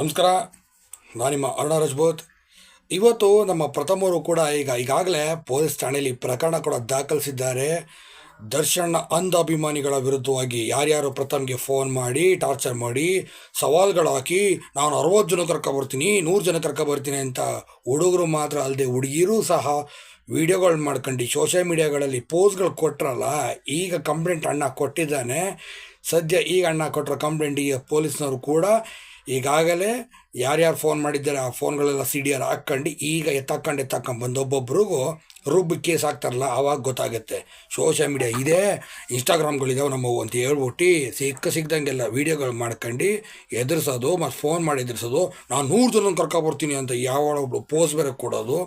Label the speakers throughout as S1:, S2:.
S1: ನಮಸ್ಕಾರ. ನಾನು ನಿಮ್ಮ ಅರುಣ ರಜಬೋತ್ ಇವತ್ತು ನಮ್ಮ ಪ್ರಥಮರು ಕೂಡ ಈಗ ಈಗಾಗಲೇ ಪೊಲೀಸ್ ಠಾಣೆಯಲ್ಲಿ ಪ್ರಕರಣ ಕೂಡ ದಾಖಲಿಸಿದ್ದಾರೆ. ದರ್ಶನ್ ಅಂಧ ಅಭಿಮಾನಿಗಳ ವಿರುದ್ಧವಾಗಿ ಯಾರ್ಯಾರು ಪ್ರಥಮ್ಗೆ ಫೋನ್ ಮಾಡಿ ಟಾರ್ಚರ್ ಮಾಡಿ, ಸವಾಲುಗಳು ಹಾಕಿ, ನಾನು ಅರವತ್ತು ಜನ ಕರ್ಕೊ ಬರ್ತೀನಿ, ನೂರು ಜನ ಕರ್ಕೊ ಬರ್ತೀನಿ ಅಂತ ಹುಡುಗರು ಮಾತ್ರ ಅಲ್ಲದೆ ಹುಡುಗಿಯರು ಸಹ ವಿಡಿಯೋಗಳು ಮಾಡ್ಕೊಂಡು ಸೋಷಿಯಲ್ ಮೀಡಿಯಾಗಳಲ್ಲಿ ಪೋಸ್ಗಳು ಕೊಟ್ಟರಲ್ಲ ಈಗ ಕಂಪ್ಲೇಂಟ್ ಅಣ್ಣ ಕೊಟ್ಟಿದ್ದಾನೆ. ಸದ್ಯ ಈಗ ಅಣ್ಣ ಕೊಟ್ಟರು ಕಂಪ್ಲೇಂಟ್ ಈಗ ಪೊಲೀಸ್ನವರು ಕೂಡ ಈಗಾಗಲೇ ಯಾರ್ಯಾರು ಫೋನ್ ಮಾಡಿದ್ದಾರೆ, ಆ ಫೋನ್ಗಳೆಲ್ಲ ಸಿ ಡಿ ಆರ್ ಹಾಕ್ಕೊಂಡು ಈಗ ಎತ್ತಾಕೊಂಡು ಎತ್ತಾಕೊಂಡು ಬಂದು ಒಬ್ಬೊಬ್ರಿಗೂ ರುಬ್ಬಿ ಕೇಸ್ ಹಾಕ್ತಾರಲ್ಲ ಆವಾಗ ಗೊತ್ತಾಗುತ್ತೆ. ಸೋಷಿಯಲ್ ಮೀಡಿಯಾ ಇದೆ ಇನ್ಸ್ಟಾಗ್ರಾಮ್ಗಳಿದಾವೆ ನಮ್ಮವು ಅಂತ ಹೇಳ್ಬಿಟ್ಟು ಸಿಕ್ಕ ಸಿಗ್ದಂಗೆಲ್ಲ ವೀಡಿಯೋಗಳು ಮಾಡ್ಕೊಂಡು ಎದುರಿಸೋದು ಮತ್ತು ಫೋನ್ ಮಾಡಿ ಎದುರಿಸೋದು, ನಾನು ನೂರು ಜನ ಕರ್ಕೊಬರ್ತೀನಿ ಅಂತ ಯಾವಾಗ ಒಬ್ಳು ಪೋಸ್ ಬೇರೆ ಕೊಡೋದು,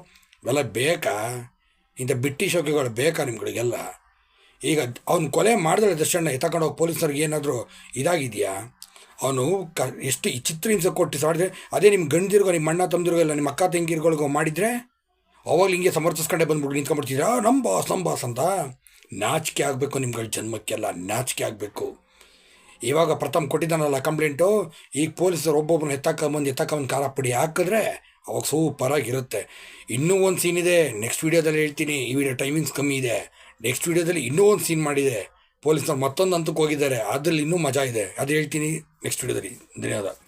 S1: ಇವೆಲ್ಲ ಬೇಕಾ? ಇಂಥ ಬಿಟ್ಟಿ ಶೋಕಿಗಳು ಬೇಕಾ ನಿಮ್ಗಳಿಗೆಲ್ಲ? ಈಗ ಅವ್ನು ಕೊಲೆ ಮಾಡಿದ್ರೆ ದರ್ಶನ ಎತ್ತಕೊಂಡು ಹೋಗಿ ಪೊಲೀಸರಿಗೆ ಏನಾದರೂ ಇದಾಗಿದೆಯಾ? ಅವನು ಕ ಎಷ್ಟು ಈ ಚಿತ್ರಹಿಂಸೆ ಕೊಟ್ಟು ಸಾಡಿದ್ರೆ, ಅದೇ ನಿಮ್ಮ ಗಂಡಿರ್ಗೋ ನಿಮ್ಮ ಅಣ್ಣ ತಮ್ಮದಿರ್ಗೋ, ಇಲ್ಲ ನಿಮ್ಮ ಅಕ್ಕ ತಂಗಿರ್ಗಳಿಗೋ ಮಾಡಿದರೆ, ಅವಾಗ ಹಿಂಗೆ ಸಮರ್ಥಿಸ್ಕೊಂಡೆ ಬಂದ್ಬಿಟ್ಟು ನಿಂತ್ಕೊಂಡ್ಬಿಡ್ತೀರಾ ನಮ್ಮ ಬಾಸ್ ನಮ್ಮ ಬಾಸ್ ಅಂತ. ನಾಚಿಕೆ ಆಗಬೇಕು ನಿಮ್ಗಳ ಜನ್ಮಕ್ಕೆಲ್ಲ, ನಾಚಿಕೆ ಆಗಬೇಕು. ಇವಾಗ ಪ್ರಥಮ ಕೊಟ್ಟಿದ್ದಾನಲ್ಲ ಕಂಪ್ಲೇಂಟು, ಈಗ ಪೊಲೀಸರು ಒಬ್ಬೊಬ್ಬನ ಎತ್ತಕೊಂಬಂದು ಎತ್ತಕೊಂಬಂದು ಕಾಲ ಪುಡಿ ಹಾಕಿದ್ರೆ ಅವಾಗ ಸೂಪರಾಗಿರುತ್ತೆ. ಇನ್ನೂ ಒಂದು ಸೀನ್ ಇದೆ ನೆಕ್ಸ್ಟ್ ವೀಡಿಯೋದಲ್ಲಿ ಹೇಳ್ತೀನಿ, ಈ ವಿಡಿಯೋ ಟೈಮಿಂಗ್ಸ್ ಕಮ್ಮಿ ಇದೆ. ನೆಕ್ಸ್ಟ್ ವೀಡಿಯೋದಲ್ಲಿ ಇನ್ನೂ ಒಂದು ಸೀನ್ ಮಾಡಿದೆ. ಪೊಲೀಸ್ನವ್ರು ಮತ್ತೊಂದು ಹಂತಕ್ಕೆ ಹೋಗಿದ್ದಾರೆ. ಅದರಲ್ಲಿ ಇನ್ನೂ ಮಜಾ ಇದೆ. ಅದು ಹೇಳ್ತೀನಿ ನೆಕ್ಸ್ಟ್ ವಿಡಿಯೋದಲ್ಲಿ ಧನ್ಯವಾದ.